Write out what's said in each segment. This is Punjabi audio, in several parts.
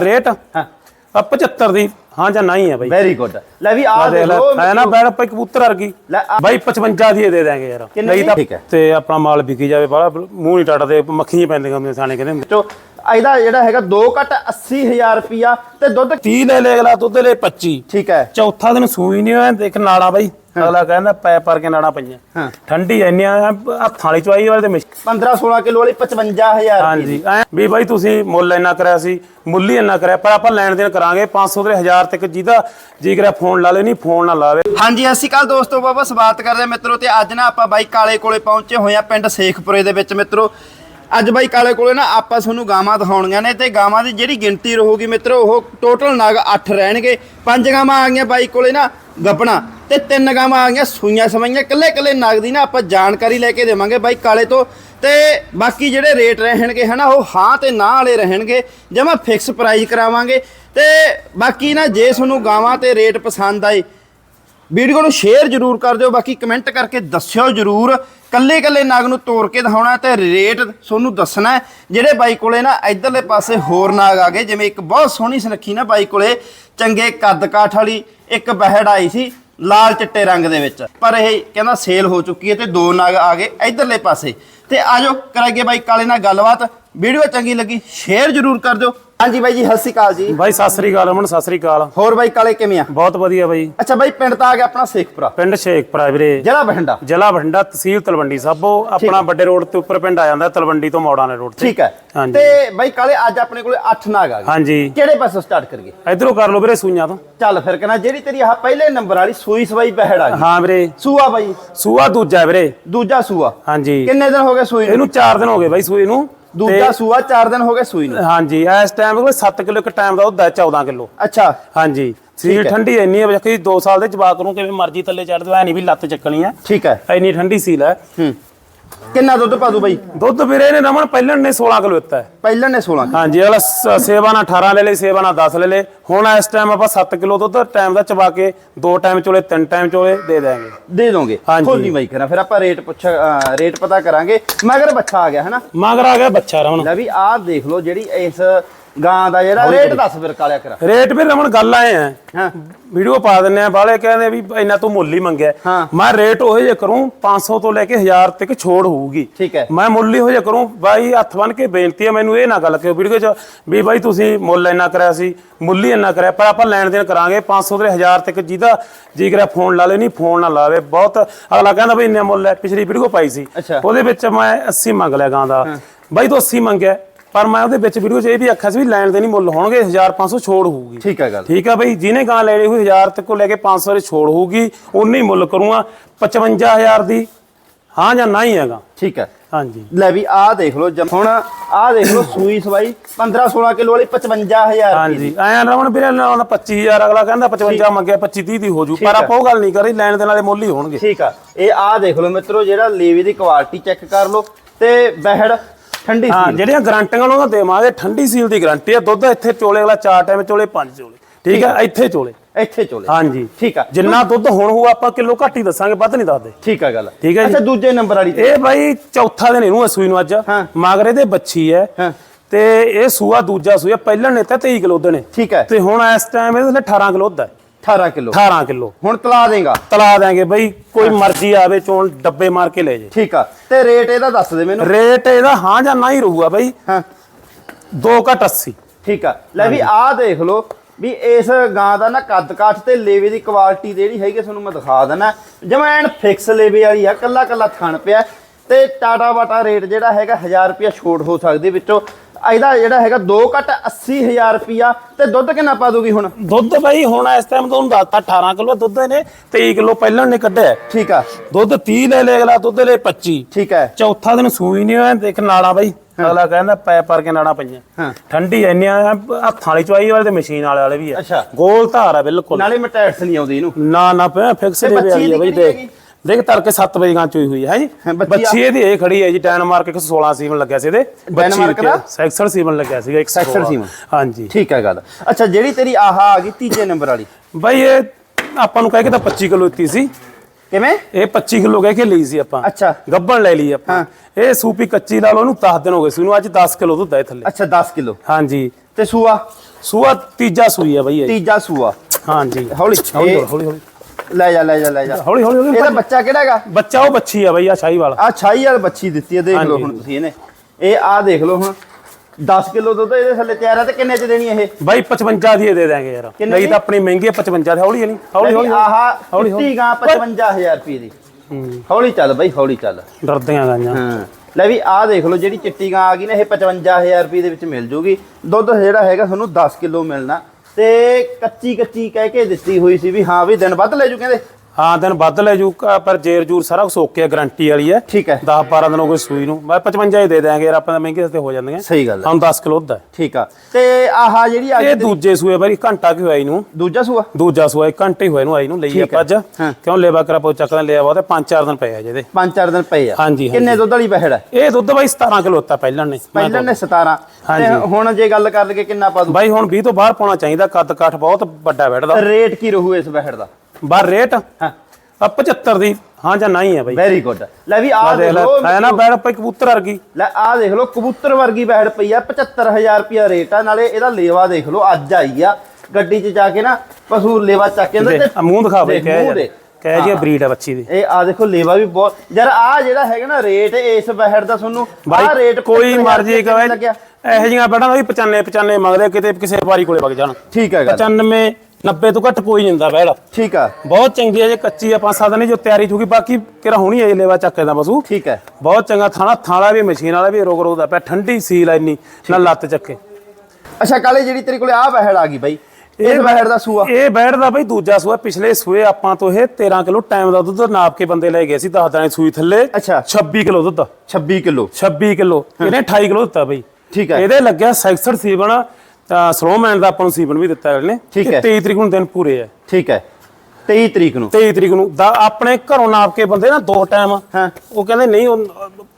ਰੇਟ? ਹਾਂ। ਆ 75 ਦੀ। ਹਾਂ ਜਾਂ ਨਹੀਂ ਹੈ ਬਾਈ। ਵੈਰੀ ਗੁੱਡ ਲੈ ਵੀ ਆ ਦੇਖ ਲੈ ਹੈ ਨਾ ਬੈੜ ਆਪਾਂ ਕਬੂਤਰ ਵਰਗੀ। ਬਾਈ 55 ਦੀ ਇਹ ਦੇ ਦਾਂਗੇ ਯਾਰ। ਨਹੀਂ ਦੀ? ਤਾਂ ਠੀਕ ਹੈ। ਤੇ ਆਪਣਾ ਮਾਲ ਵਿਕੀ ਜਾਵੇ ਬਾਹਲਾ ਮੂੰਹ ਨਹੀਂ ਟੱਟਦੇ ਮੱਖੀਆਂ ਪੈਂਦੀਆਂ ਹੁੰਦੀਆਂ ਸਾਨੇ ਕਹਿੰਦੇ ਇਹਦਾ ਜਿਹੜਾ ਹੈਗਾ 2 ਘਟ 80000 ਰੁਪਿਆ ਤੇ ਦੁੱਧ 30 ਲੈ ਲੈ ਅਗਲਾ ਦੁੱਧ ਲੈ 25 ਠੀਕ ਹੈ। ਚੌਥਾ ਦਿਨ ਸੂਈ ਨਹੀਂ ਹੋਇਆ ਦੇਖ ਨਾੜਾ ਬਾਈ। ਅਗਲਾ ਕਹਿੰਦਾ ਪੈ ਪਰ ਕੇ ਨਾੜਾ ਪਈਆਂ। ਹਾਂ। ਠੰਡੀ ਇੰਨੀਆਂ ਹੱਥਾਂ ਵਾਲੀ ਚਵਾਈ ਵਾਲੇ ਤੇ ਮਿਸ਼ 15 16 ਕਿਲੋ ਵਾਲੀ 55000 ਹਾਂਜੀ। ਵੀ ਬਾਈ ਤੁਸੀਂ ਮੁੱਲ ਇੰਨਾ ਕਰਿਆ ਸੀ ਮੁੱਲ ਹੀ ਇੰਨਾ ਕਰਿਆ ਪਰ ਆਪਾਂ ਲੈਣ ਦੇਣ ਕਰਾਂਗੇ। 500 ਦੇ 1000 ਤੱਕ ਜਿਹਦਾ ਜੀ ਕਰਿਆ ਫੋਨ ਲਾ ਲੈ ਨਹੀਂ ਫੋਨ ਨਾ ਲਾਵੇ। ਹਾਂਜੀ ਸ਼੍ਰੀ ਅਕਾਲ ਦੋਸਤੋ ਬਾਬਾ ਸਵਾਗਤ ਕਰਦੇ ਮਿੱਤਰੋ ਤੇ ਅੱਜ ਨਾ ਆਪਾਂ ਬਾਈ ਕਾਲੇ ਕੋਲੇ ਪਹੁੰਚੇ ਹੋਏ ਆ ਪਿੰਡ ਸੇਖਪੁਰੇ ਦੇ ਵਿੱਚ। ਮਿੱਤਰੋ ਅੱਜ ਬਾਈ ਕਾਲੇ ਕੋਲੇ ਨਾ ਆਪਾਂ ਤੁਹਾਨੂੰ ਗਾਵਾਂ ਦਿਖਾਉਣੀਆਂ ਨੇ ਤੇ ਗਾਵਾਂ ਦੀ ਜਿਹੜੀ ਗਿਣਤੀ ਰਹੂਗੀ ਮਿੱਤਰੋ, ਉਹ ਟੋਟਲ ਨਗ 8 ਰਹਿਣਗੇ। ਪੰਜ ਗਾਵਾਂ ਆ ਗਈਆਂ ਬਾਈ ਕੋਲੇ ਨਾ ਗੱਪਣਾ ਤੇ ਤਿੰਨ ਗਾਵਾਂ ਆ ਗਈਆਂ ਸੂਈਆਂ ਸਮਾਈਆਂ ਕੱਲੇ ਕੱਲੇ ਨਗ ਦੀ ਨਾ ਆਪਾਂ ਜਾਣਕਾਰੀ ਲੈ ਕੇ ਦੇਵਾਂਗੇ ਬਾਈ ਕਾਲੇ ਤੋਂ। ਤੇ ਬਾਕੀ ਜਿਹੜੇ ਰੇਟ ਰਹਿਣਗੇ ਹਨਾ, ਉਹ ਹਾਂ ਤੇ ਨਾ ਵਾਲੇ ਰਹਿਣਗੇ। ਜਮਾ ਫਿਕਸ ਪ੍ਰਾਈਸ ਕਰਾਵਾਂਗੇ। ਤੇ ਬਾਕੀ ਨਾ ਜੇ ਤੁਹਾਨੂੰ ਗਾਵਾਂ ਤੇ ਰੇਟ ਪਸੰਦ ਆਏ ਵੀਡੀਓ ਨੂੰ ਸ਼ੇਅਰ ਜਰੂਰ ਕਰ ਦਿਓ, ਬਾਕੀ ਕਮੈਂਟ ਕਰਕੇ ਦੱਸਿਓ ਜਰੂਰ। ਕੱਲੇ ਕੱਲੇ ਨਾਗ ਨੂੰ ਤੋੜ ਕੇ ਦਿਖਾਉਣਾ ਤੇ ਰੇਟ ਤੁਹਾਨੂੰ ਦੱਸਣਾ ਜਿਹੜੇ ਬਾਈ ਕੋਲੇ ਨਾ ਇਧਰਲੇ ਪਾਸੇ ਹੋਰ ਨਾਗ ਆ ਗਏ, ਜਿਵੇਂ ਇੱਕ ਬਹੁਤ ਸੋਹਣੀ ਸੁਨੱਖੀ ਨਾ ਬਾਈ ਕੋਲੇ, ਚੰਗੇ ਕੱਦ ਕਾਠ ਵਾਲੀ ਇੱਕ ਬਹਿੜ ਆਈ ਸੀ, ਲਾਲ ਚਿੱਟੇ ਰੰਗ ਦੇ ਵਿੱਚ। ਪਰ ਇਹ ਕਹਿੰਦਾ ਸੇਲ ਹੋ ਚੁੱਕੀ ਹੈ ਤੇ ਦੋ ਨਾਗ ਆ ਗਏ ਇਧਰਲੇ ਪਾਸੇ। ਤੇ ਆਜੋ ਕਰਾਂਗੇ ਬਾਈ ਕਾਲੇ ਨਾਲ ਗੱਲਬਾਤ। ਵੀਡੀਓ ਚੰਗੀ ਲੱਗੀ, ਸ਼ੇਅਰ ਜਰੂਰ ਕਰ ਦਿਓ। ਹਾਂਜੀ ਬਾਈ ਜੀ ਸਤਿ ਸ਼੍ਰੀ ਅਕਾਲ ਜੀ। ਬਾਈ ਸਤਿ ਸ੍ਰੀ ਅਕਾਲ ਅਮਨ ਸਤਿ ਸ੍ਰੀ ਅਕਾਲ। ਹੋਰ ਬਾਈ ਕਾਲੇ ਕਿਵੇਂ ਆ? ਬਹੁਤ ਵਧੀਆ ਬਾਈ। ਅੱਛਾ ਬਾਈ ਪਿੰਡ ਤਾਂ ਆ ਗਿਆ ਆਪਣਾ ਸੇਖਪੁਰਾ। ਪਿੰਡ ਸ਼ੇਖਪੁਰਾ ਵੀਰੇ। ਜ਼ਿਲ੍ਹਾ ਬਠਿੰਡਾ। ਜ਼ਿਲ੍ਹਾ ਬਠਿੰਡਾ ਤਹਿਸੀਲ ਤਲਵੰਡੀ ਸਾਬੋ। ਆਪਣਾ ਵੱਡੇ ਰੋਡ ਤੇ ਉੱਪਰ ਪਿੰਡ ਆ ਜਾਂਦਾ ਤਲਵੰਡੀ ਤੋਂ ਮੌੜਾਂ ਵਾਲੇ ਰੋਡ ਤੇ। ਠੀਕ ਹੈ। ਤੇ ਬਾਈ ਕਾਲੇ ਅੱਜ ਆਪਣੇ ਕੋਲੇ 8 ਨਾਗ ਆ ਗਏ। ਹਾਂਜੀ। ਕਿਹੜੇ ਪਾਸੋਂ ਸਟਾਰਟ ਕਰੀਏ? ਇਧਰੋਂ ਕਰ ਲਓ ਵੀਰੇ ਸੂਈਆਂ ਤੋਂ। ਚੱਲ ਫਿਰ ਕਹਿੰਦਾ ਜਿਹੜੀ ਤੇਰੀ ਆਹ ਪਹਿਲੇ ਨੰਬਰ ਵਾਲੀ ਸੂਈ ਸਵਾਈ ਬਹਿੜ ਆ ਗਈ। ਹਾਂ ਵੀਰੇ। ਸੂਆ ਬਾਈ। ਸੂਆ ਦੂਜਾ ਵੀਰੇ। ਦੂਜਾ ਸੂਆ। ਹਾਂਜੀ। ਕਿੰਨੇ ਦਿਨ ਹੋ ਗਏ ਸੂਈ ਨੂੰ? ਇਹਨੂੰ 4 ਦਿਨ ਹੋ ਗਏ ਬਾਈ ਸੂਈ ਨੂੰ। ਦੂਜਾ ਸੂਆ 4 ਦਿਨ ਹੋ ਗਏ ਸੂਈ ਨੂੰ? ਹਾਂਜੀ ਇਸ ਟਾਈਮ ਕੋਲ 7 ਕਿਲੋ ਇੱਕ ਟਾਈਮ ਦਾ ਹੁੰਦਾ 14 ਕਿਲੋ। ਅੱਛਾ। ਹਾਂਜੀ। ਸਰੀਰ ਹੈ। ਠੰਡੀ ਇੰਨੀ ਹੈ ਕਿ 2 ਸਾਲ ਦੇ ਜਵਾਕ ਨੂੰ ਕਿਵੇਂ ਮਰਜ਼ੀ ਥੱਲੇ ਚੜ ਦੋ ਐ ਨਹੀਂ ਵੀ ਲੱਤ ਚੱਕਣੀ ਐ ਠੀਕ ਹੈ। ਇੰਨੀ ਠੰਡੀ ਸੀਲ ਹੈ। ਹੂੰ। ਕਿੰਨਾ ਦੁੱਧ ਪਾ ਦੂ ਬਾਈ? ਦੁੱਧ ਵੀਰੇ ਨੇ ਰਮਨ ਪਹਿਲਾਂ ਨੇ 16 ਕਿਲੋ ਦਿੱਤਾ ਹੈ। ਪਹਿਲਾਂ ਨੇ 16 ਹਾਂਜੀ ਸ- ਸੇਵਾ ਨਾਲ 18 ਲੈ ਲਈ ਸੇਵਾ ਨਾਲ 10 ਲੈ ਲੈ। ਹੁਣ ਇਸ ਟਾਈਮ ਆਪਾਂ 7 ਕਿਲੋ ਦੁੱਧ ਟਾਈਮ ਦਾ ਚਬਾ ਕੇ ਦੋ ਟਾਈਮ ਚੋਲੇ ਤਿੰਨ ਟਾਈਮ ਚੋਲੇ ਦੇ ਦਾਂਗੇ ਦੇ ਦੋਗੇ। ਖੋਲੀ ਬਾਈ ਕਰਾਂ ਫਿਰ ਆਪਾਂ ਰੇਟ ਪੁੱਛ ਰੇਟ ਪਤਾ ਕਰਾਂਗੇ। ਮਗਰ ਬੱਚਾ ਆ ਗਿਆ ਹਨਾ? ਮਗਰ ਆ ਗਿਆ ਬੱਚਾ ਰਮਨ। ਲੈ ਵੀ ਆਹ ਦੇਖ ਲਓ ਜਿਹੜੀ ਇਸ ਗਾਂ ਦਾ ਜਿਹੜਾ ਰੇਟ ਦੱਸ ਫਿਰ ਕਾਲਿਆ ਕਰਾ। ਰੇਟ ਵੀ ਰਮਨ ਗੱਲ ਆਏ ਆ ਹਾਂ। ਵੀਡੀਓ ਪਾ ਦਿੰਨੇ ਆ ਬਾਲੇ ਕਹਿੰਦੇ ਵੀ ਇੰਨਾ ਤੂੰ ਮੁੱਲ ਹੀ ਮੰਗਿਆ। ਮੈਂ ਰੇਟ ਉਹ ਜੇ ਕਰੂੰ 500 ਤੋਂ ਲੈ ਕੇ 1000 ਤੱਕ ਛੋੜ ਹੋਊਗੀ। ਠੀਕ ਹੈ। ਮੈਂ ਮੁੱਲ ਹੀ ਹੋ ਜਾ ਕਰੂੰ ਬਾਈ ਹੱਥ ਬਨ ਕੇ ਬੇਨਤੀ ਹੈ ਮੈਨੂੰ ਇਹ ਨਾ ਗੱਲ ਕਿਉਂ ਵੀਡੀਓ 'ਚ ਵੀ ਬਾਈ ਤੁਸੀਂ ਮੁੱਲ ਇੰਨਾ ਕਰਿਆ ਸੀ ਮੁੱਲ ਹੀ ਇੰਨਾ ਕਰਿਆ ਪਰ ਆਪਾਂ ਲੈਣ ਦੇਣ ਕਰਾਂਗੇ 500 ਦੇ 1000 ਤੱਕ ਜਿਹਦਾ ਜੀ ਕਰਿਆ ਫੋਨ ਲਾ ਲੈ ਨਹੀਂ ਫੋਨ ਨਾ ਲਾਵੇ ਬਹੁਤ ਅਗਲਾ ਕਹਿੰਦਾ ਬਈ ਇੰਨੇ ਮੁੱਲ ਹੈ ਪਿਛਲੀ ਵੀਡੀਓ ਪਾਈ ਸੀ। ਉਹਦੇ ਵਿੱਚ ਮੈਂ 80 ਮੰਗ ਲਿਆ ਗਾਂ ਦਾ। ਬਾਈ ਤੂੰ 80 ਮੰਗਿਆ। ਪਰ ਮੈਂ ਉਹਦੇ ਵਿੱਚ ਵੀਡੀਓ 'ਚ ਇਹ ਵੀ ਆਖਿਆ ਸੀ ਵੀ ਲੈਣ ਦੇ ਨਹੀਂ ਮੁੱਲ ਹੋਣਗੇ 1500 ਛੋੜ ਹੋਊਗੀ। ਠੀਕ ਹੈ ਗੱਲ। ਠੀਕ ਆ ਬਈ ਜਿਹਨੇ ਗਾਂ ਲੈਣੀ ਹੋਈ 1000 ਤੱਕ ਲੈ ਕੇ 500 ਦੇ ਛੋੜ ਹੋਊਗੀ ਉਨੀ ਮੁੱਲ ਕਰੂੰਗਾ 55000 ਦੀ। ਹਾਂ ਜਾਂ ਨਹੀਂ ਹੈਗਾ। ਠੀਕ ਹੈ। ਹਾਂਜੀ। ਲੈ ਵੀ ਆਹ ਦੇਖ ਲਓ ਜਮ- ਹੁਣ ਆਹ ਦੇਖ ਲਓ ਸੂਈ ਸਵਾਈ 15 16 ਕਿਲੋ ਵਾਲੀ 55000 ਹਾਂਜੀ। ਐਂ ਰਮਣ ਵੀਰੇ ਨਾਲ 25000 ਅਗਲਾ ਕਹਿੰਦਾ 55 ਮੰਗਿਆ 25 30 ਦੀ ਹੋ ਜੂ ਪਰ ਆਪਾਂ ਉਹ ਗੱਲ ਨਹੀਂ ਕਰੀ ਲੈਣ ਦੇ ਨਾਲੇ ਮੁੱਲ ਹੀ ਹੋਣਗੇ। ਠੀਕ ਆ। ਇਹ ਆਹ ਦੇਖ ਲਓ ਮਿੱਤਰੋ ਜਿਹੜਾ ਲੇਵੀ ਦੀ ਕੁਆਲਿਟੀ ਚੈੱਕ ਕਰ ਲਓ ਤੇ ਬਹਿੜ ਠੰਡੀ ਹਾਂ ਜਿਹੜੀਆਂ ਗਰੰਟੀਆਂ ਉਹਨਾਂ ਦੇਵਾਂਗੇ ਠੰਡੀ ਸੀਲ ਦੀ ਗਰੰਟੀ ਆ। ਦੁੱਧ ਇੱਥੇ ਚੋਲੇ ਅਗਲਾ 4 ਟਾਈਮ ਚੋਲੇ 5 ਚੋਲੇ। ਠੀਕ ਆ? ਇੱਥੇ ਚੋਲੇ। ਇੱਥੇ ਚੋਲੇ। ਹਾਂਜੀ। ਠੀਕ ਆ। ਜਿੰਨਾ ਦੁੱਧ ਹੁਣ ਹੋਊ ਆਪਾਂ ਕਿਲੋ ਘੱਟ ਹੀ ਦੱਸਾਂਗੇ ਵੱਧ ਨਹੀਂ ਦੱਸਦੇ। ਠੀਕ ਆ ਗੱਲ। ਠੀਕ ਹੈ ਜੀ। ਅੱਛਾ ਦੂਜੇ ਨੰਬਰ ਵਾਲੀ ਤੇ। ਇਹ ਬਾਈ ਚੌਥਾ ਦਿਨ ਇਹਨੂੰ ਅਸੂਈ ਨੂੰ ਅੱਜ। ਹਾਂ। ਮਗਰ ਇਹਦੇ ਬੱਚੀ ਹੈ। ਹਾਂ। ਤੇ ਇਹ ਸੂਆ ਦੂਜਾ ਸੂਆ ਪਹਿਲਾਂ ਨੇ ਤਾਂ 23 ਕਿਲੋ ਨੇ। ਠੀਕ ਹੈ। ਤੇ ਹੁਣ ਇਸ ਟਾਈਮ ਇਹਦੇ ਲਈ 18 ਕਿਲੋ ਦਾ 18 ਕਿਲੋ। 18 ਕਿਲੋ। ਹੁਣ ਤਲਾ ਦੇਗਾ। ਤਲਾ ਦਾਂਗੇ ਬਈ ਕੋਈ ਮਰਜ਼ੀ ਆਵੇ ਚੋਣ ਡੱਬੇ ਮਾਰ ਕੇ ਲੈ ਜੇ। ਠੀਕ ਆ। ਤੇ ਰੇਟ ਇਹਦਾ ਦੱਸ ਦੇ ਮੈਨੂੰ। ਰੇਟ ਇਹਦਾ ਹਾਂ ਜਾਂ ਨਾ ਹੀ ਰਹੂਗਾ ਬਈ। ਹਾਂ। 2 ਘਟ 80 ਠੀਕ ਆ। ਲੈ ਵੀ ਆਹ ਦੇਖ ਲਓ ਵੀ ਇਸ ਗਾਂ ਦਾ ਨਾ ਕੱਦ ਕਾਠ ਤੇ ਲੇਵੇ ਦੀ ਕੁਆਲਿਟੀ ਜਿਹੜੀ ਹੈਗੀ ਤੁਹਾਨੂੰ ਮੈਂ ਦਿਖਾ ਦਿੰਦਾ ਜਮਾ ਐਨ ਫਿਕਸ ਲੇਵੇ ਵਾਲੀ ਆ ਕੱਲਾ ਕੱਲਾ ਥਣ ਪਿਆ। ਤੇ ਟਾਟਾ ਬਾਟਾ ਰੇਟ ਜਿਹੜਾ ਹੈਗਾ 1000 ਰੁਪਿਆ ਛੋਟ ਹੋ ਸਕਦੀ ਵਿੱਚੋਂ। ਇਹਦਾ ਜਿਹੜਾ ਹੈਗਾ 2 ਘਟ 80000 ਰੁਪਿਆ ਤੇ ਦੁੱਧ ਕਿੰਨਾ ਪਾ ਦੂਗੀ ਹੁਣ? ਦੁੱਧ ਬਈ ਹੁਣ ਇਸ ਟਾਈਮ ਤੁਹਾਨੂੰ ਦੱਸਤਾ 18 ਕਿਲੋ ਦੁੱਧ ਇਹਨੇ 23 ਕਿਲੋ ਪਹਿਲਾਂ ਨੇ ਕੱਢਿਆ। ਠੀਕ ਆ। ਦੁੱਧ 30 ਲੈ ਲੈ ਅਗਲਾ ਦੁੱਧ ਲੈ 25 ਠੀਕ ਹੈ ਚੌਥਾ ਦਿਨ ਸੂਈ ਨਹੀਂ ਹੋਇਆ ਦੇਖ ਨਾੜਾ ਬਈ ਅਗਲਾ ਕਹਿੰਦਾ ਪੈ ਪਰ ਕੇ ਨਾੜਾ ਪਈਆਂ। ਹਾਂ। ਠੰਡੀ ਇੰਨੀਆਂ ਹੱਥਾਂ ਵਾਲੀ ਚਵਾਈ ਵਾਲੇ ਤੇ ਮਸ਼ੀਨ ਵਾਲੇ ਵਾਲੇ ਵੀ ਆ। ਅੱਛਾ। ਗੋਲ ਧਾਰ ਆ ਬਿਲਕੁਲ। ਨਾਲੇ ਮਟੈਟਸ ਨਹੀਂ ਆਉਂਦੀ ਇਹਨੂੰ। ਨਾ ਨਾ ਫਿਕਸ ਵਾਲੀ ਆ ਬਈ ਦੇਖ। ਦੇਖ ਤੜਕੇ 7 ਵਜੇ ਗਾਂ ਚੋਈ ਹੋਈ ਹੈ ਜੀ? ਹਾਂ, ਬੱਚੀ ਇਹਦੀ ਇਹ ਖੜੀ ਹੈ ਜੀ ਡੈਨਮਾਰਕ 116 ਸੀਮਨ ਲੱਗਿਆ ਸੀ ਇਹਦੇ। ਡੈਨਮਾਰਕ ਦਾ? ਸੈਕਸਰ ਸੀਮਨ ਲੱਗਿਆ ਸੀਗਾ 116 ਸੈਕਸਰ ਸੀਮਨ। ਹਾਂਜੀ। ਠੀਕ ਹੈ ਗੱਲ। ਅੱਛਾ ਜਿਹੜੀ ਤੇਰੀ ਆਹ ਆ ਗਈ ਤੀਜੇ ਨੰਬਰ ਵਾਲੀ? ਬਈ ਇਹ ਆਪਾਂ ਨੂੰ ਕਹਿ ਕੇ ਤਾਂ 25 ਕਿਲੋ ਦਿੱਤੀ ਸੀ। ਕਿਵੇਂ? ਇਹ 25 ਕਿਲੋ ਕਹਿ ਕੇ ਲਈ ਸੀ ਆਪਾਂ। ਅੱਛਾ। ਗੱਬਣ ਲੈ ਲਈ ਆਪਾਂ। ਇਹ ਸੂਪੀ ਕੱਚੀ ਲਾ ਲਓ ਉਹਨੂੰ 10 ਦਿਨ ਹੋ ਗਏ ਸੀ ਉਹਨੂੰ ਅੱਜ 10 ਕਿਲੋ ਦੁੱਧ ਹੈ ਥੱਲੇ। ਅੱਛਾ 10 ਕਿਲੋ। ਹਾਂਜੀ। ਤੇ ਸੂਆ? ਸੂਆ ਤੀਜਾ ਸੂਈ ਆ ਬਈ ਇਹ। ਤੀਜਾ ਸੂਆ। ਹਾਂਜੀ। ਹੌਲੀ ਹੌਲੀ ਹੌਲੀ। ਲੈ ਜਾ ਲੈ ਜਾ ਲੈ ਜਾ। ਹੌਲੀ ਹੌਲੀ ਹੌਲੀ। ਇਹਦਾ ਬੱਚਾ ਕਿਹੜਾ ਹੈਗਾ ਬੱਚਾ ਉਹ ਬੱਚੀ ਆ ਬਈ ਆ ਸ਼ਾਹੀ ਵਾਲਾ। ਆ ਛਾਈ ਵਾਲ ਬੱਚੀ ਦਿੱਤੀ ਹੈ ਦੇਖ ਲਓ। ਹੁਣ ਤੁਸੀਂ ਇਹਨੇ। ਇਹ ਆ ਦੇਖ ਲਓ ਹੁਣ। 10 ਕਿਲੋ ਦੁੱਧ ਇਹਦੇ ਥੱਲੇ ਤਿਆਰ ਹੈ ਤੇ ਕਿੰਨੇ ਚ ਦੇਣੀ ਇਹ? ਬਾਈ 55 ਦੀ ਇਹ ਦੇ ਦਾਂਗੇ ਯਾਰ। ਨਹੀਂ? ਤਾਂ ਆਪਣੀ ਮਹਿੰਗੀ ਆ 55 ਦੀ। ਹੌਲੀ ਨਹੀਂ ਹੌਲੀ ਹੌਲੀ। ਆਹ ਹੌਲੀ, ਹੌਲੀ। ਗਾਂ 55000 ਰੁਪਏ ਦੀ। ਹੌਲੀ ਚੱਲ ਬਈ ਹੌਲੀ ਚੱਲ। ਡਰਦੀਆਂ ਗਾਈਆਂ। ਹਾਂ। ਲੈ ਵੀ ਆਹ ਦੇਖ ਲਓ ਜਿਹੜੀ ਚਿੱਟੀ ਗਾਂ ਆ ਗਈ ਨਾ ਇਹ 55000 ਰੁਪਏ ਦੇ ਵਿੱਚ ਮਿਲ ਜੂਗੀ। ਦੁੱਧ ਜਿਹੜਾ ਹੈਗਾ ਤੁਹਾਨੂੰ 10 ਕਿਲੋ ਮਿਲਣਾ। ਤੇ ਕੱਚੀ ਕੱਚੀ ਕਹਿ ਕੇ ਦਿੱਤੀ ਹੋਈ ਸੀ ਵੀ ਹਾਂ ਵੀ ਦਿਨ ਵੱਧ ਲੈ ਜੂ ਕਹਿੰਦੇ। ਹਾਂ ਦਿਨ ਵੱਧ ਲੈ ਜੂ ਪਰ ਜੇਰ ਜੂਰ ਸਾਰਾ ਕੁਝ ਓਕੇ ਆ ਗਾਰੰਟੀ ਵਾਲੀ ਹੈ ਠੀਕ ਹੈ। 10 12 ਦਿਨ ਹੋ ਗਏ ਸੂਈ ਨੂੰ। ਮੈਂ 55 ਹੀ ਦੇ ਦਾਂਗੇ ਯਾਰ ਆਪਾਂ ਤਾਂ ਮਹਿੰਗੇ ਤੇ ਹੋ ਜਾਂਦੀਆਂ। ਸਹੀ ਗੱਲ ਹੈ। ਹੁਣ 10 ਕਿਲੋ ਦਾ ਠੀਕ ਆ। ਤੇ ਆਹ ਜਿਹੜੀ ਆ ਇਹ ਦੂਜੇ ਸੂਏ ਬਾਈ ਘੰਟਾ ਕਿ ਹੋਇਆ ਇਹਨੂੰ। ਦੂਜਾ ਸੂਆ? ਦੂਜਾ ਸੂਆ ਇੱਕ ਘੰਟੇ ਹੋਏ ਨੂੰ ਆਈ ਨੂੰ ਲਈ ਆਪਾਂ ਅੱਜ। ਕਿਉਂ ਲੇਵਾ ਕਰਾ ਪੋ ਚੱਕਦਾ ਲਿਆ ਵਾ ਤੇ 5-4 ਦਿਨ ਪਏ ਆ ਜਿਹਦੇ। ਪੰਜ ਚਾਰ ਦਿਨ ਪਏ ਆ। ਹਾਂਜੀ। ਕਿੰਨੇ ਦੁੱਧ ਵਾਲੀ ਬਹਿੜ ਹੈ? ਇਹ ਦੁੱਧ ਬਾਈ 17 ਕਿਲੋ ਦਿੱਤਾ ਪਹਿਲਾਂ ਨੇ। ਪਹਿਲਾਂ ਨੇ 17 ਤੇ। ਹੁਣ ਜੇ ਗੱਲ ਕਰ ਲਈਏ ਕਿੰਨਾ ਪਾ ਦੂ ਬਾਈ ਹੁਣ 20 ਤੋਂ ਬਾਹਰ ਪਾਉਣਾ ਚਾਹੀਦਾ ਕੱਦ ਕਾਠ ਬਹੁਤ ਵੱਡਾ ਬੈਠਦਾ। ਰੇਟ ਕੀ ਰਹੂ ਇਸ ਬਹਿੜ ਦਾ? ਬਾਹਰ ਰੇਟ ਹਾਂ। ਆ 75 ਦੀ। ਹਾਂ ਜਾਂ ਨਹੀਂ ਹੈ ਬਾਈ। ਵੈਰੀ ਗੁੱਡ ਲੈ ਵੀ ਆ ਦੇਖ ਲੈ ਹੈ ਨਾ ਬੈੜ ਪਈ ਕਬੂਤਰ ਵਰਗੀ। ਲੈ ਆਹ ਦੇਖ ਲਓ ਕਬੂਤਰ ਵਰਗੀ ਬਹਿੜ ਪਈ ਆ 75000 ਰੁਪਿਆ ਰੇਟ ਆ ਨਾਲੇ ਇਹਦਾ ਲੇਵਾ ਦੇਖ ਲਓ ਅੱਜ ਆਈ ਆ। ਗੱਡੀ 'ਚ ਜਾ ਕੇ ਨਾ ਪਸ਼ੂ ਲੇਵਾ ਚੱਕ ਕੇ ਅੰਦਰ ਆ ਮੂੰਹ ਦਿਖਾ ਬਈ ਕਹਿ। ਕਹਿ ਜੀ ਬਰੀਡ ਹੈ ਬੱਚੀ ਦੀ। ਇਹ ਆ ਦੇਖੋ ਲੇਵਾ ਵੀ ਬਹੁਤ ਯਾਰ ਆ ਜਿਹੜਾ ਹੈਗਾ ਨਾ ਰੇਟ ਇਸ ਬਹਿੜ ਦਾ ਤੁਹਾਨੂੰ ਬਾਈ ਰੇਟ ਕੋਈ 75,000 ਮਰਜ਼ੀ ਲੱਗਿਆ? ਇਹੋ ਜਿਹੀਆਂ ਬੈਠਾਂ ਦਾ ਵੀ 95 95 ਮੰਗਦੇ ਕਿਤੇ ਕਿਸੇ ਵਾਰੀ ਕੋਲੇ ਵਗ ਜਾਣ। ਠੀਕ ਹੈ ਗੱਲ। 95 90 ਤੋਂ ਘੱਟ ਕੋਈ ਨਹੀਂ ਹੁੰਦਾ ਬੈੜ ਠੀਕ ਆ। ਬਹੁਤ ਚੰਗੀ ਹੈ ਜੇ ਕੱਚੀ ਆ ਪੰਜ ਸੱਤ ਨਹੀਂ ਜੋ ਤਿਆਰੀ ਚੁਗੀ ਬਾਕੀ ਕਿਹੜਾ ਹੋਣੀ ਹੈ ਲੇਵਾ ਚੱਕੇ ਦਾ ਪਸ਼ੂ। ਠੀਕ ਹੈ ਬਹੁਤ ਚੰਗਾ ਥਾਣਾ ਥਾਲਾ ਵੀ ਮਸ਼ੀਨ ਵਾਲਾ ਵੀ ਰੋਗ ਰੋਗ ਦਾ ਪਿਆ ਠੰਡੀ ਸੀਲ ਆ ਇੰਨੀ ਨਾ ਲੱਤ ਚੱਕੇ। ਅੱਛਾ ਕਾਲੇ ਜਿਹੜੀ ਤੇਰੇ ਕੋਲੇ ਆ ਬਹਿੜ ਆ ਗਈ ਬਾਈ ਇਸ ਬਹਿੜ ਦਾ ਸੂਆ। ਇਹ ਬੈਠਦਾ ਬਈ ਦੂਜਾ ਸੂਆ ਪਿਛਲੇ ਸੂਏ ਆਪਾਂ ਤੋਂ ਇਹ 13 ਕਿਲੋ ਟਾਈਮ ਦਾ ਦੁੱਧ ਨਾਪ ਕੇ ਬੰਦੇ ਲੈ ਗਏ ਸੀ ਦੱਸ ਦਿਨਾਂ ਦੀ ਸੂਈ ਥੱਲੇ ਅੱਛਾ। 26 ਕਿਲੋ ਦੁੱਧ। 26 ਕਿਲੋ। 26 ਕਿਲੋ ਇਹਨੇ 28 ਕਿਲੋ ਦਿੱਤਾ ਬਈ। ਠੀਕ ਹੈ ਇਹਦੇ ਲੱਗਿਆ 66 ਸੀਵਨ ਤਾਂ ਸਲੋਮੈਨ ਦਾ ਆਪਾਂ ਨੂੰ ਸੀਵਨ ਵੀ ਦਿੱਤਾ ਠੀਕ ਤੇ ਹੈ। 23 ਤਰੀਕ ਨੂੰ ਦਿਨ ਪੂਰੇ ਆ। ਠੀਕ ਹੈ। 23 ਤਰੀਕ ਨੂੰ। 23 ਤਰੀਕ ਨੂੰ ਦਾ ਆਪਣੇ ਘਰੋਂ ਨਾਪ ਕੇ ਬੰਦੇ ਨਾ ਦੋ ਟਾਈਮ ਹਾਂ। ਉਹ ਕਹਿੰਦੇ ਨਹੀਂ ਉਹ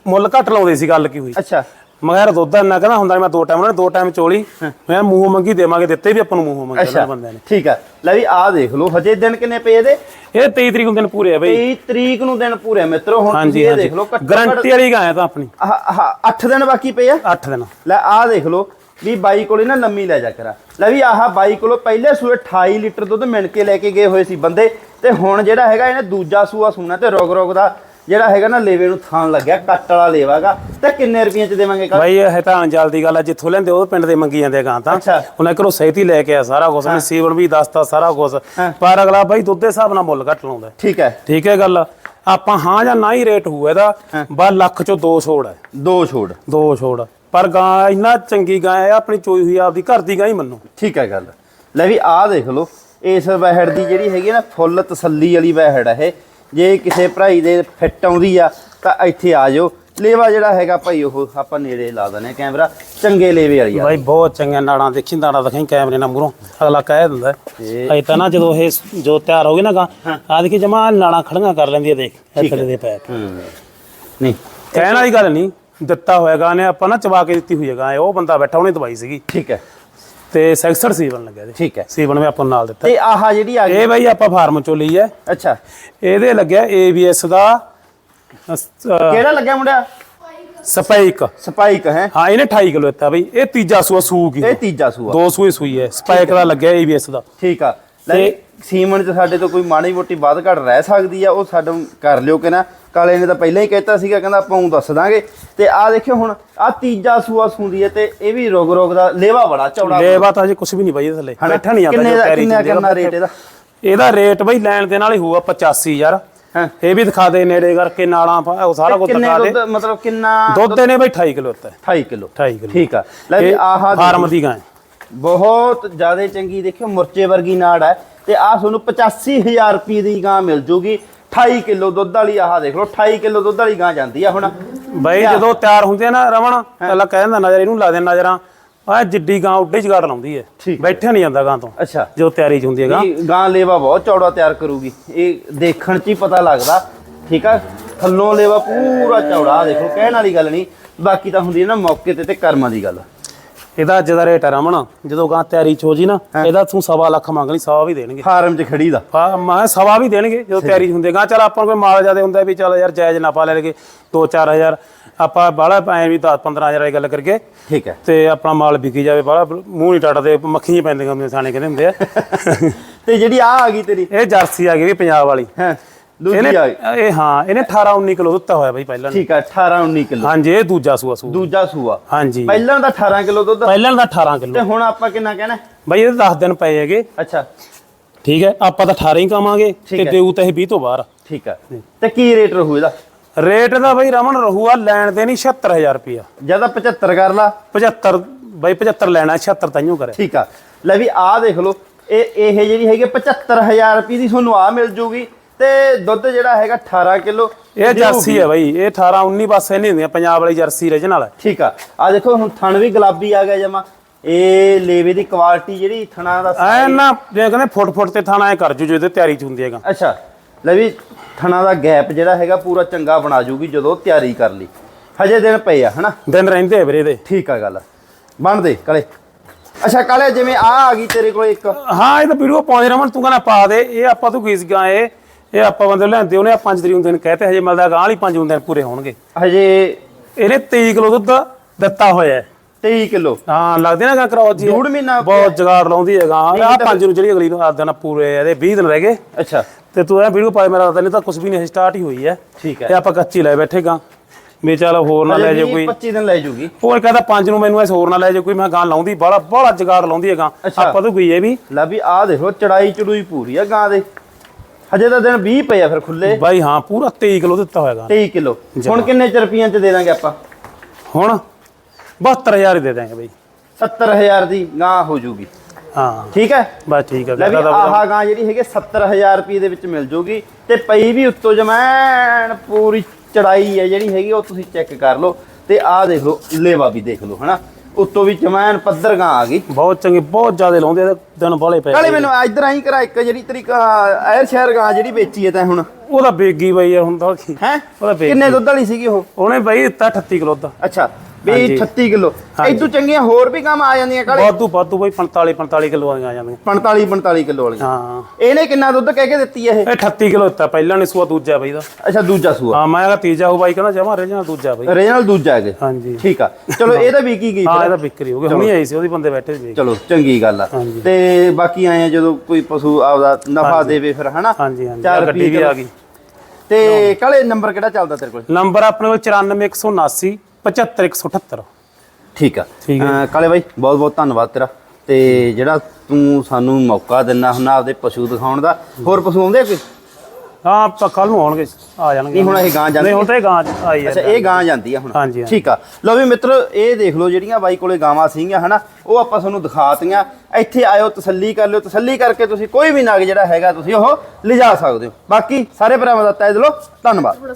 ਮੁੱਲ ਘੱਟ ਲਾਉਂਦੇ ਸੀ ਗੱਲ ਕੀ ਹੋਈ। ਅੱਛਾ। ਮਗਰ ਦੁੱਧ ਇੰਨਾ ਕਹਿੰਦਾ ਹੁੰਦਾ ਨੀ ਮੈਂ ਦੋ ਟਾਈਮ ਉਹਨਾਂ ਨੇ ਦੋ ਟਾਈਮ ਚੋਲੀ। ਮੈਂ ਮੂੰਹ ਮੰਗੀ ਦੇਵਾਂਗੇ ਦਿੱਤੇ ਵੀ ਆਪਾਂ ਨੂੰ ਮੂੰਹ ਮੰਗੇ ਉਹਨਾਂ ਬੰਦਿਆਂ ਨੇ। ਠੀਕ ਹੈ ਲੈ ਵੀ ਆਹ ਦੇਖ ਲਓ ਹਜੇ ਦਿਨ ਕਿੰਨੇ ਪਏ ਇਹਦੇ? ਇਹ 23 ਤਰੀਕ ਨੂੰ ਦਿਨ ਪੂਰੇ ਆ ਬਈ। 23 ਤਰੀਕ ਨੂੰ ਦਿਨ ਪੂਰੇ ਆ ਮਿੱਤਰੋ ਹੁਣ ਇਹ ਦੇਖ ਲਓ ਗਾਰੰਟੀ ਵਾਲੀ ਗਾਂ ਹੈ ਤਾਂ ਆਪਣੀ। ਆਹ 8 ਦਿਨ ਬਾਕੀ ਪਏ ਆ? 8 ਦਿਨ। ਲੈ ਆਹ ਦੇਖ ਲਓ ਵੀ ਬਾਈ ਕੋਲੇ ਨਾ ਲੰਮੀ ਲੈ ਜਾ ਕਰਾ। ਲੈ ਵੀ ਆਹ ਬਾਈ ਕੋਲੋਂ ਪਹਿਲੇ ਸੂਏ 28 ਲੀਟਰ ਦੁੱਧ ਮਿਣ ਕੇ ਲੈ ਕੇ ਗਏ ਹੋਏ ਸੀ ਬੰਦੇ। ਤੇ ਹੁਣ ਜਿਹੜਾ ਹੈਗਾ ਇਹਨੇ ਦੂਜਾ ਸੂਆ ਸੂਣਾ ਤੇ ਰੋਗ ਰੋਗ ਦਾ ਜਿਹੜਾ ਹੈਗਾ ਨਾ ਲੇਵੇ ਨੂੰ ਥਾਣ ਲੱਗਿਆ ਕੱਟ ਵਾਲਾ ਲੇਵਾਗਾ ਤੇ ਕਿੰਨੇ ਰੁਪਈਆਂ ਚ ਦੇਵਾਂਗੇ ਕੱਲ ਬਾਈ ਇਹ ਤਾਂ ਅਣਜਾਲ ਦੀ ਗੱਲ ਆ ਜਿੱਥੋਂ ਲੈਂਦੇ ਉਹ ਪਿੰਡ ਦੇ ਮੰਗੀ ਜਾਂਦੇ ਗਾਂ ਤਾਂ। ਉਹਨਾਂ ਘਰੋਂ ਸਹਿਤੀ ਲੈ ਕੇ ਆ ਸਾਰਾ ਕੁਝ ਉਹਨੇ ਸੀਵਨ ਵੀ ਦੱਸਤਾ ਸਾਰਾ ਕੁਝ। ਪਰ ਅਗਲਾ ਬਾਈ ਦੁੱਧ ਦੇ ਹਿਸਾਬ ਨਾਲ ਮੁੱਲ ਘੱਟ ਲਾਉਂਦਾ। ਠੀਕ ਹੈ। ਠੀਕ ਹੈ ਗੱਲ। ਆਪਾਂ ਹਾਂ ਜਾਂ ਨਾ ਹੀ ਰੇਟ ਹੋਊ ਇਹਦਾ। ਬਸ ਲੱਖ ਚੋਂ ਦੋ ਛੋੜ ਹੈ। ਦੋ ਛੋੜ। ਦੋ ਛੋੜ। ਪਰ ਗਾਂ ਇੰਨਾ ਚੰਗੀ ਗਾਂ ਹੈ ਆਪਣੀ ਚੋਈ ਹੋਈ ਆਪਦੀ ਘਰ ਦੀ ਗਾਂ ਹੀ ਮੰਨੋ। ਠੀਕ ਹੈ ਗੱਲ। ਲੈ ਵੀ ਆਹ ਦੇਖ ਲਓ ਇਸ ਵਹਿੜ ਦੀ ਜਿਹੜੀ ਹੈਗੀ ਨਾ ਫੁੱਲ ਤਸੱਲੀ ਵਾਲੀ ਵਹਿੜ ਹੈ ਇਹ। ਜੇ ਕਿਸੇ ਭਰਾਈ ਦੇ ਫਿੱਟ ਆਉਂਦੀ ਆ ਤਾਂ ਇੱਥੇ ਆ ਜਾਓ। ਲੇਵਾ ਜਿਹੜਾ ਹੈਗਾ ਭਾਈ ਉਹ ਆਪਾਂ ਨੇੜੇ ਲਾ ਦਨੇ ਕੈਮਰਾ ਚੰਗੇ ਲੇਵੇ ਵਾਲੀ ਆ। ਬਾਈ ਬਹੁਤ ਚੰਗੀਆਂ ਨਾੜਾਂ ਦੇਖੀ ਨਾੜਾਂ ਦਿਖਾਈ ਕੈਮਰੇ ਨਾਲ ਮੂਰੋਂ ਅਗਲਾ ਕਹਿ ਦਿੰਦਾ ਤੇ- ਤਾਂ ਨਾ ਜਦੋਂ ਇਹ ਜੋ ਤਿਆਰ ਹੋ ਗਏ ਨਾ ਗਾਂ ਆ ਦੇਖੀ ਜਮਾ ਨਾੜਾਂ ਖੜੀਆਂ ਕਰ ਲੈਂਦੀ ਹੈ ਦੇਖ ਇੱਥੇ ਦੇ ਪੈਰ। ਹੂੰ। ਨਹੀਂ। ਕਹਿਣ ਵਾਲੀ ਗੱਲ ਨਹੀਂ ਦਿੱਤਾ ਹੋਇਆ ਗਾਂ ਨੇ ਆਪਾਂ ਨਾ ਚਵਾ ਕੇ ਦਿੱਤੀ ਹੋਈ ਹੈ ਗਾਂ ਇਹ ਉਹ ਬੰਦਾ ਬੈਠਾ ਉਹਨੇ ਦਵਾਈ ਸੀਗੀ। ਠੀਕ ਹੈ। ਤੇ ਸੈਕਸਰ ਸੀਵਨ ਲੱਗਿਆ ਇਹਦੇ। ਠੀਕ ਹੈ। ਸੀਵਨ ਵੀ ਆਪਾਂ ਨਾਲ ਦਿੱਤਾ। ਤੇ ਆਹ ਜਿਹੜੀ ਆ ਗਈ ਇਹ ਬਾਈ ਆਪਾਂ ਫਾਰਮ ਚੋਂ ਲਈ ਹੈ। ਅੱਛਾ। ਇਹਦੇ ਲੱਗਿਆ ABS ਦਾ ਕਿਹੜਾ ਲੱਗਿਆ ਮੁੰਡਿਆ? ਸਪਾਈਕ। ਸਪਾਈਕ ਹੈ? ਹਾਂ ਇਹਨੇ 28 ਕਿਲੋ ਦਿੱਤਾ ਬਈ। ਇਹ ਤੀਜਾ ਸੂਆ ਸੂਗੀ। ਇਹ ਤੀਜਾ ਸੂਆ। ਦੋ ਸੂਏ ਸੂਈ ਹੈ। ਸਪਾਈਕ ਦਾ ਲੱਗਿਆ ABS ਦਾ। ਠੀਕ ਆ। ਲੈ ਸੀਮਨ ਚ ਸਾਡੇ ਤੋਂ ਕੋਈ ਮਾੜੀ ਮੋਟੀ ਵੱਧ ਘਟ ਰਹਿ ਸਕਦੀ ਆ ਉਹ ਸਾਨੂੰ ਕਰ ਲਿਓ ਕਿ ਨਾ। ਕਾਲੇ ਨੇ ਤਾਂ ਪਹਿਲਾਂ ਹੀ ਕਹਿਤਾ ਸੀਗਾ ਕਹਿੰਦਾ ਆਪਾਂ ਨੂੰ ਦੱਸ ਦਾਂਗੇ। ਤੇ ਆ ਦੇਖਿਓ ਹੁਣ ਆ ਤੀਜਾ ਸੂਆ ਸੂੰਦੀ ਹੈ ਤੇ ਇਹ ਵੀ ਰੋਗ ਰੋਗ ਦਾ ਲੇਵਾ ਬੜਾ ਚੌੜਾ ਲੇਵਾ ਤਾਂ ਅਜੇ ਕੁਝ ਵੀ ਨਹੀਂ ਬਾਈ ਇਹਦੇ ਥੱਲੇ? ਬੈਠਾ ਨਹੀਂ ਜਾਂਦਾ ਕਿੰਨੇ ਜੋ ਪੈਰੀ ਕਿੰਨਾ ਰੇਟ ਇਹਦਾ? ਇਹਦਾ ਰੇਟ ਬਈ ਲੈਣ ਦੇ ਨਾਲ ਹੀ ਹੋਊਗਾ 85 ਯਾਰ ਹਾਂ। ਇਹ ਵੀ ਦਿਖਾ ਦੇ ਨੇੜੇ ਕਰਕੇ ਨਾਲਾਂ ਉਹ ਸਾਰਾ ਕੁਝ ਦਿਖਾ ਦੇ। ਮਤਲਬ ਕਿੰਨਾ ਦੁੱਧ ਨੇ ਬਈ 28 ਕਿਲੋ ਦਿੱਤਾ। 28 ਕਿਲੋ। 28 ਕਿਲੋ। ਠੀਕ ਆ। ਲੈ ਆਹ ਫਾਰਮ ਦੀ ਗਾਂ। ਬਹੁਤ ਜ਼ਿਆਦਾ ਚੰਗੀ ਦੇਖਿਓ ਮੁਰਚੇ ਵਰਗੀ ਨਾੜ ਹੈ ਤੇ ਆ ਤੁਹਾਨੂੰ 85000 ਰੁਪਏ ਦੀ ਗਾਂ ਮਿਲ ਜੂਗੀ। 28 ਕਿਲੋ ਦੁੱਧ ਵਾਲੀ ਆਹ ਦੇਖ ਲਓ 28 ਕਿਲੋ ਦੁੱਧ ਵਾਲੀ ਗਾਂ ਜਾਂਦੀ ਆ ਹੁਣ। ਬਈ ਜਦੋਂ ਤਿਆਰ ਹੁੰਦੇ ਆ ਨਾ ਰਵਣ ਪਹਿਲਾਂ ਕਹਿ ਦਿੰਦਾ ਨਜ਼ਰ ਇਹਨੂੰ ਲਾ ਦੇ ਨਜ਼ਰਾਂ। ਆ ਜਿੱਡੀ ਗਾਂ ਉੱਡੇ ਜਗਾੜ ਲਾਉਂਦੀ ਹੈ। ਬੈਠਿਆ ਨਹੀਂ ਜਾਂਦਾ ਗਾਂ ਤੋਂ ਅੱਛਾ। ਜਦੋਂ ਤਿਆਰੀ ਚ ਹੁੰਦੀ ਹੈ ਗਾਂ। ਗਾਂ ਲੇਵਾ ਬਹੁਤ ਚੌੜਾ ਤਿਆਰ ਕਰੂਗੀ। ਇਹ ਦੇਖਣ 'ਚ ਹੀ ਪਤਾ ਲੱਗਦਾ। ਠੀਕ ਆ? ਥੱਲੋਂ ਲੇਵਾ ਪੂਰਾ ਚੌੜਾ ਦੇਖੋ ਕਹਿਣ ਵਾਲੀ ਗੱਲ ਨਹੀਂ। ਬਾਕੀ ਤਾਂ ਹੁੰਦੀ ਹੈ ਨਾ ਮੌਕੇ ਤੇ ਤੇ ਕਰਮਾਂ ਦੀ ਗੱਲ। ਇਹਦਾ ਅੱਜ ਦਾ ਰੇਟ ਹੈ ਰਮਣ ਜਦੋਂ ਗਾਂ ਤਿਆਰੀ ਚ ਹੋ ਜੀ ਨਾ ਇਹਦਾ ਤੂੰ ਸਵਾ ਲੱਖ ਮੰਗ ਲਈ ਸਵਾ ਵੀ ਦੇਣਗੇ। ਫਾਰਮ 'ਚ ਖੜੀ ਦਾ। ਆ ਮੈਂ ਸਵਾ ਵੀ ਦੇਣਗੇ ਜਦੋਂ ਤਿਆਰੀ ਹੁੰਦੇ। ਗਾਂ ਚੱਲ ਆਪਾਂ ਨੂੰ ਕੋਈ ਮਾਲ ਜ਼ਿਆਦਾ ਹੁੰਦਾ ਵੀ ਚੱਲ ਯਾਰ ਜਾਇਜ਼ ਨਾ ਪਾ ਲੈ ਲਗੇ 2-4000 ਆਪਾਂ ਬਾਹਲਾ ਐ ਵੀ 10-15000 ਵਾਲੀ ਗੱਲ ਕਰਕੇ ਠੀਕ ਹੈ। ਤੇ ਆਪਣਾ ਮਾਲ ਵਿਕੀ ਜਾਵੇ ਬਾਹਲਾ ਮੂੰਹ ਨਹੀਂ ਟੱਟਦੇ ਮੱਖੀਆਂ ਪੈਂਦੀਆਂ ਹੁੰਦੀਆਂ ਸਾਣੇ ਕਹਿੰਦੇ ਹੁੰਦੇ ਆ। ਤੇ ਜਿਹੜੀ ਆ ਆ ਗਈ ਤੇਰੀ? ਇਹ ਜਰਸੀ ਆ ਗਈ ਵੀ ਪੰਜਾਬ ਵਾਲੀ। ਹੈ। ਆ ਗਈ ਇਹ ਹਾਂ ਇਹਨੇ 18 19 ਕਿਲੋ ਦਿੱਤਾ ਹੋਇਆ ਬਈ ਪਹਿਲਾਂ ਠੀਕ ਹੈ 18 19 ਕਿਲੋ। ਹਾਂਜੀ ਇਹ ਦੂਜਾ ਸੂਆ ਸੂ ਦੂਜਾ ਸੂਆ। ਹਾਂਜੀ। ਪਹਿਲਾਂ ਦਾ 18 ਕਿਲੋ ਦੁੱਧ। ਪਹਿਲਾਂ ਦਾ 18 ਤੇ ਕਿਲੋ ਹੁਣ ਆਪਾਂ ਕਿੰਨਾ ਕਹਿਣਾ? ਬਈ ਇਹਦੇ 10 ਦਿਨ ਪਏ ਹੈਗੇ। ਅੱਛਾ। ਠੀਕ ਹੈ ਆਪਾਂ ਤਾਂ 18 ਹੀ ਕਮਾਂਗੇ ਤੇ। ਦੇਊ ਤਾਂ ਇਹ 20 ਤੋਂ ਬਾਹਰ। ਠੀਕ ਹੈ। ਤੇ ਕੀ ਰੇਟ ਰਹੂ ਇਹਦਾ? ਰੇਟ ਦਾ ਬਈ ਰਮਨ ਰਹੂਆ ਲੈਣ ਦੇ ਨਹੀਂ 76000 ਰੁਪਿਆ ਜ਼ਿਆਦਾ 75 ਕਰ ਲਾ। 75 ਬਈ 75 ਲੈਣਾ 76 ਤਾਈਓ ਕਰੇ। ਠੀਕ ਆ। ਲੈ ਵੀ ਆਹ ਦੇਖ ਲਓ ਇਹ ਇਹ ਜਿਹੜੀ ਹੈਗੀ 75000 ਰੁਪਏ ਦੀ ਤੁਹਾਨੂੰ ਆ ਮਿਲ ਜੂਗੀ। ਤੇ ਦੁੱਧ ਜਿਹੜਾ ਹੈਗਾ 18 ਕਿਲੋ ਇਹ ਜਰਸੀ ਹੈ ਬਈ ਇਹ 18 19 ਪਾਸੇ ਨਹੀਂ ਹੁੰਦੀਆਂ ਪੰਜਾਬ ਵਾਲੀ ਜਰਸੀ ਰੀਜਨਲ ਹੈ ਠੀਕ ਆ। ਆ ਦੇਖੋ ਹੁਣ ਥਣ ਵੀ ਗੁਲਾਬੀ ਆ ਗਿਆ ਜਮਾ। ਇਹ ਲੇਵੇ ਦੀ ਕੁਆਲਿਟੀ ਜਿਹੜੀ ਥਣਾ ਦਾ ਐ ਨਾ ਜੇ ਕਹਿੰਦੇ ਫੁੱਟ ਫੁੱਟ ਤੇ ਥਾਣਾ ਐ ਕਰ ਜੂ ਜਿਹਦੇ ਤਿਆਰੀ ਚ ਹੁੰਦੀ ਹੈਗਾ। ਅੱਛਾ। ਲੈ ਵੀ ਥਣਾ ਦਾ ਗੈਪ ਜਿਹੜਾ ਹੈਗਾ ਪੂਰਾ ਚੰਗਾ ਬਣਾ ਜੂਗੀ ਜਦੋਂ ਤਿਆਰੀ ਕਰ ਲਈ। ਹਜੇ ਦਿਨ ਪਏ ਆ ਹਨਾ? ਦਿਨ ਰਹਿੰਦੇ ਵੀਰੇ ਇਹਦੇ। ਠੀਕ ਆ ਗੱਲ। ਬਣ ਦੇ ਕਲੇ। ਅੱਛਾ ਕਲੇ ਜਿਵੇਂ ਆ ਆ ਗਈ ਤੇਰੇ ਕੋਲ ਇੱਕ। ਹਾਂ ਇਹ ਤਾਂ ਵੀਡੀਓ ਪਾਉਂਦੇ ਰਮਨ ਤੂੰ ਕਹਿੰਦਾ ਪਾ ਦੇ ਇਹ ਆਪਾਂ ਤੂੰ ਗੀਸ ਗਾਏ ਇਹ ਆਪਾਂ ਬੰਦੇ ਲੈਂਦੇ ਉਹਨੇ 5 ਤਰੀਕ ਨੂੰ ਦਿਨ ਕਹਤੇ ਹਜੇ ਮਿਲਦਾ ਗਾਂ ਵਾਲੀ 5 ਦਿਨ ਪੂਰੇ ਹੋਣਗੇ। ਹਜੇ ਇਹਨੇ 23 ਕਿਲੋ ਦੁੱਧ ਦਿੱਤਾ ਹੋਇਆ ਹੈ। 23 ਕਿਲੋ। ਹਾਂ ਲੱਗਦੇ ਨਾ ਗਾ ਕਰੌਜ ਜੀ। ਡੂਢ ਮਹੀਨਾ ਬਹੁਤ ਜਗਾੜ ਲਾਉਂਦੀ ਹੈ ਗਾਂ ਆ ਪੰਜ ਨੂੰ ਜਿਹੜੀ ਅਗਲੀ ਨੂੰ ਆ ਦਿਨ ਪੂਰੇ ਇਹਦੇ 20 ਦਿਨ ਰਹਿ ਗਏ। ਅੱਛਾ। ਤੇ ਤੂੰ ਇਹ ਵੀਡੀਓ ਪਾਏ ਮੇਰਾ ਤਾਂ ਨਹੀਂ ਤਾਂ ਕੁਝ ਵੀ ਨਹੀਂ ਸਟਾਰਟ ਹੀ ਹੋਈ ਹੈ। ਠੀਕ ਹੈ। ਤੇ ਆਪਾਂ ਕੱਚੀ ਲੈ ਬੈਠੇ ਗਾਂ ਵੀ ਚੱਲ ਹੋਰ ਨਾ ਲੈ ਜੇ ਕੋਈ। 25 ਦਿਨ ਲੈ ਜੂਗੀ। ਉਹ ਕਹਿੰਦਾ ਪੰਜ ਨੂੰ ਮੈਨੂੰ ਐਸ ਹੋਰ ਨਾ ਲੈ ਜੇ ਕੋਈ ਮੈਂ ਗਾਂ ਲਾਉਂਦੀ ਬੜਾ ਬੜਾ ਜਗਾੜ ਲਾਉਂਦੀ ਹੈ ਗਾਂ। ਆਪਾਂ ਤੋਂ ਗਈ ਇਹ ਵੀ। ਲੈ ਵੀ ਆਹ ਦੇਖੋ ਚੜਾਈ ਚੜੂਈ ਪੂਰੀ ਆ ਗਾਂ ਦੇ। ਹਜੇ ਤਾਂ ਦਿਨ 20 ਪਏ ਆ ਫਿਰ ਖੁੱਲੇ ਬਾਈ ਹਾਂ ਪੂਰਾ 23 ਕਿਲੋ ਦਿੱਤਾ ਹੋਏਗਾ 23 ਕਿਲੋ। ਹੁਣ ਕਿੰਨੇ ਚ ਰੁਪਈਆਂ ਚ ਦੇ ਦਾਂਗੇ ਆਪਾਂ? ਹੁਣ 72000 ਹੀ ਦੇ ਦਾਂਗੇ ਬਾਈ। 70000 ਦੀ ਗਾਂ ਹੋ ਜੂਗੀ। ਹਾਂ। ਠੀਕ ਹੈ? ਬਸ ਠੀਕ ਹੈ ਲੈ ਵੀ ਆਹ ਗਾਂ ਜਿਹੜੀ ਹੈਗੀ 70000 ਰੁਪਏ ਦੇ ਵਿੱਚ ਮਿਲ ਜੂਗੀ। ਤੇ ਪਈ ਵੀ ਉੱਤੋਂ ਜਮੈਣ ਪੂਰੀ ਚੜਾਈ ਹੈ ਜਿਹੜੀ ਹੈਗੀ ਉਹ ਤੁਸੀਂ ਚੈੱਕ ਕਰ ਲਓ। ਤੇ ਆਹ ਦੇਖ ਲਓ ਲੇਵਾ ਵੀ ਦੇਖ ਲਓ ਹਨਾ? ਉੱਤੋਂ ਵੀ ਜਮੈਣ ਪੱਧਰ ਗਾਂ ਆ ਗਈ। ਬਹੁਤ ਚੰਗੀ ਬਹੁਤ ਜ਼ਿਆਦਾ ਲਾਉਂਦੇ ਆ, ਦਿਨ ਬਾਲੇ ਪਏ ਕਾਲੇ ਮੈਨੂੰ ਇੱਧਰ ਆਈ ਕਰਾ ਇੱਕ ਜਿਹੜੀ ਤਰੀਕਾ ਐਰ ਸ਼ਹਿਰ ਗਾਂ ਜਿਹੜੀ ਵੇਚੀ ਹੈ ਤੈਂ ਹੁਣ। ਉਹਦਾ ਬੇਗੀ ਬਾਈ ਯਾਰ ਹੁਣ ਤਾਂ ਹੈ? ਉਹਦਾ ਬੇਗੀ। ਕਿੰਨੇ ਦੁੱਧ ਵਾਲੀ ਸੀਗੀ ਉਹ? ਉਹਨੇ ਬਾਈ ਦਿੱਤਾ 38 ਕਿਲੋ ਦਾ ਅੱਛਾ। ਵੀ ਹਾਂਜੀ। 38 ਕਿਲੋ। ਇਦੋਂ ਚੰਗੀਆਂ ਹੋਰ ਵੀ ਕੰਮ ਆ ਜਾਂਦੀਆਂ ਕਾਲੇ ਵਾਧੂ ਵਾਧੂ ਬਾਈ 45 45 ਕਿਲੋ ਆ ਜਾਂਦੀਆਂ। 45 45 ਕਿਲੋ ਵਾਲੀਆਂ। ਹਾਂ। ਇਹਨੇ ਕਿੰਨਾ ਦੁੱਧ ਕਹਿ ਕੇ ਦਿੱਤੀ ਇਹ? ਇਹ 38 ਕਿਲੋ ਦਿੱਤਾ ਪਹਿਲਾਂ ਨੇ ਸੂਆ ਦੂਜਾ ਬਾਈ ਦਾ। ਅੱਛਾ ਦੂਜਾ ਸੂਆ। ਹਾਂ ਮੈਂ ਕਿਹਾ ਤੀਜਾ ਹੋ ਬਾਈ ਕਹਿੰਦਾ ਜਮਾ ਰਹਿ ਜਾਣਾ ਦੂਜਾ ਬਾਈ। ਰੀਜਨਲ ਦੂਜਾ ਹੈਗੇ ਹਾਂਜੀ। ਠੀਕ ਆ। ਚਲੋ ਇਹਦਾ ਵੀ ਕੀ ਗਈ ਹਾਂ ਇਹਦਾ ਵਿਕਰੀ ਹੋ ਗਈ। ਹੁਣੀ ਆਈ ਸੀ ਉਹਦੀ ਬੰਦੇ ਬੈਠੇ ਸੀ। ਚਲੋ ਚੰਗੀ ਗੱਲ ਆ। ਤੇ ਬਾਕੀ ਆਏ ਆ ਜਦੋਂ ਕੋਈ ਪਸ਼ੂ ਆਪਦਾ ਨਫਾ ਦੇਵੇ ਫਿਰ ਹਨਾ? ਹਾਂਜੀ ਗੱਡੀ ਵੀ ਆ ਗਈ। ਤੇ ਕਾਲੇ ਨੰਬਰ ਕਿਹੜਾ ਚੱਲਦਾ ਤੇਰੇ ਕੋਲ? ਨੰਬਰ ਆਪਣੇ ਕੋਲ 94179 75178 ਠੀਕ ਆ। ਠੀਕ ਅਹ ਕਾਲੇ ਬਾਈ ਬਹੁਤ ਬਹੁਤ ਧੰਨਵਾਦ ਤੇਰਾ। ਤੇ ਜਿਹੜਾ ਤੂੰ ਸਾਨੂੰ ਮੌਕਾ ਦਿੰਨਾ ਹੁਣ ਆਪਦੇ ਪਸ਼ੂ ਦਿਖਾਉਣ ਦਾ ਹੋਰ ਪਸ਼ੂ ਆਉਂਦੇ ਆ ਕੋਈ? ਹਾਂ ਤਾਂ ਕੱਲ ਨੂੰ ਆਉਣਗੇ ਆ ਜਾਣਗੇ। ਨਹੀਂ ਹੁਣ ਇਹ ਗਾਂ ਜਾਂਦੀ ਨਹੀਂ ਹੁਣ ਤਾਂ ਇਹ ਗਾਂ ਆਈ ਅੱਛਾ ਹੈ ਇਹ ਗਾਂ ਜਾਂਦੀ ਆ ਹੁਣ। ਹਾਂਜੀ, ਹਾਂਜੀ। ਠੀਕ ਆ। ਲਓ ਵੀ ਮਿੱਤਰੋ ਇਹ ਦੇਖ ਲਓ ਜਿਹੜੀਆਂ ਬਾਈ ਕੋਲੇ ਗਾਵਾਂ ਸੀਗੀਆਂ ਹਨਾ ਉਹ ਆਪਾਂ ਤੁਹਾਨੂੰ ਦਿਖਾਤੀਆਂ। ਇੱਥੇ ਆਇਓ ਤਸੱਲੀ ਕਰ ਲਿਓ। ਤਸੱਲੀ ਕਰਕੇ ਤੁਸੀਂ ਕੋਈ ਵੀ ਨਗ ਜਿਹੜਾ ਹੈਗਾ ਤੁਸੀਂ ਉਹ ਲਿਜਾ ਸਕਦੇ ਹੋ। ਬਾਕੀ ਸਾਰੇ ਭਰਾਵਾਂ ਦਾ ਤਹਿ ਦਿਲੋਂ ਧੰਨਵਾਦ।